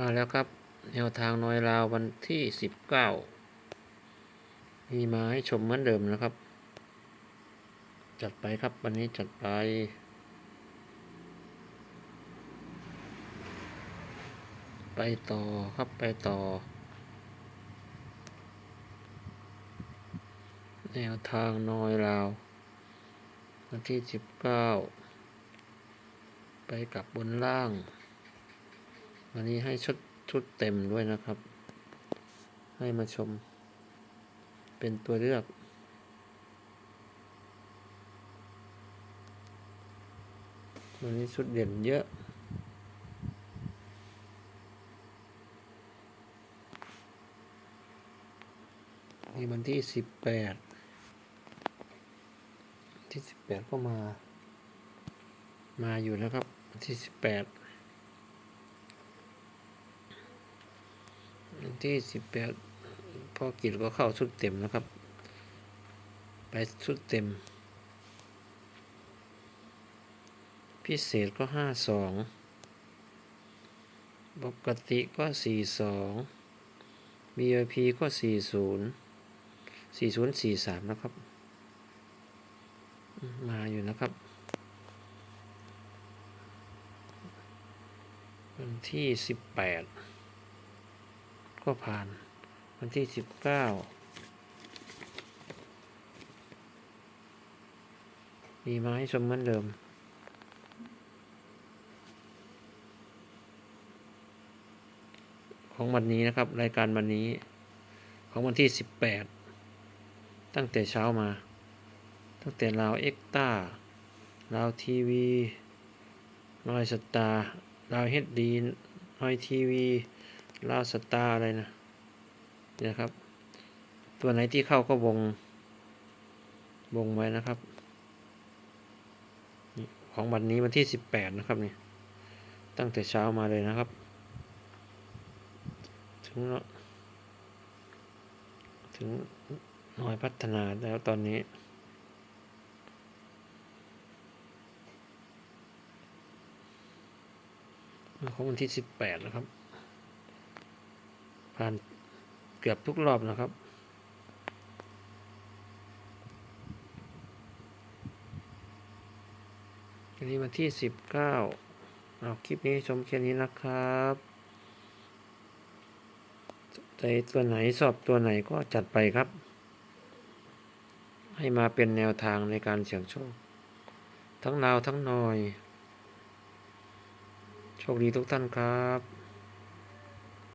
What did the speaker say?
มาแล้วครับ แนวทางน้อยลาววันที่สิบเก้ามีมาให้ชมเหมือนเดิมนะครับ จัดไปครับวันนี้จัดไปไปต่อครับไปต่อ แนวทางน้อยลาววันที่สิบเก้าไปกับบนล่าง วันนี้ให้ชุดชุดเต็มด้วยนะครับ ให้มาชม เป็นตัวเลือก วันนี้ชุดเด่นเยอะนี่วันที่สิบแปดที่สิบแปดก็มา มาอยู่นะครับ วันที่สิบแปด วัน ที่สิบแปดพ่อกิจก็เข้าชุดเต็มนะครับ ไปชุดเต็ม พิเศษก็ห้าสองปกติก็สี่สอง VIP ก็สี่ศูนย์สี่ศูนย์สี่สามนะครับ มาอยู่นะครับวันที่สิบแปด ก็ผ่าน วันที่สิบเก้ามีไมาให้ชมเหมือนเดิม ของวันนี้นะครับ รายการวันนี้ ของวันที่สิบแปดตั้งแต่เช้ามา ตั้งแต่ลาวเอ็กต้าลาวทีวีนอยสตาร์ลาวเฮดดีนอยทีวี ลาสตาร์อะไรนะนี่ยครับ ตัวไหนที่เข้าก็วง วงไว้นะครับนี่ของวันนี้วันที่สิบแปดนะครับนี่ตั้งแต่เช้ามาเลยนะครับ ถึงแล้วถึงหน่อยพัฒนาแล้วตอนนี้ของวันที่สิบแปดนะครับ ผ่านเกือบทุกรอบนะครับ อันนี้วันที่สิบเก้าเอาคลิปนี้ชมแค่นี้นะครับใจตัวไหนสอบตัวไหนก็จัดไปครับ ให้มาเป็นแนวทางในการเสี่ยงโชค ทั้งลาวทั้งนอย โชคดีทุกท่านครับ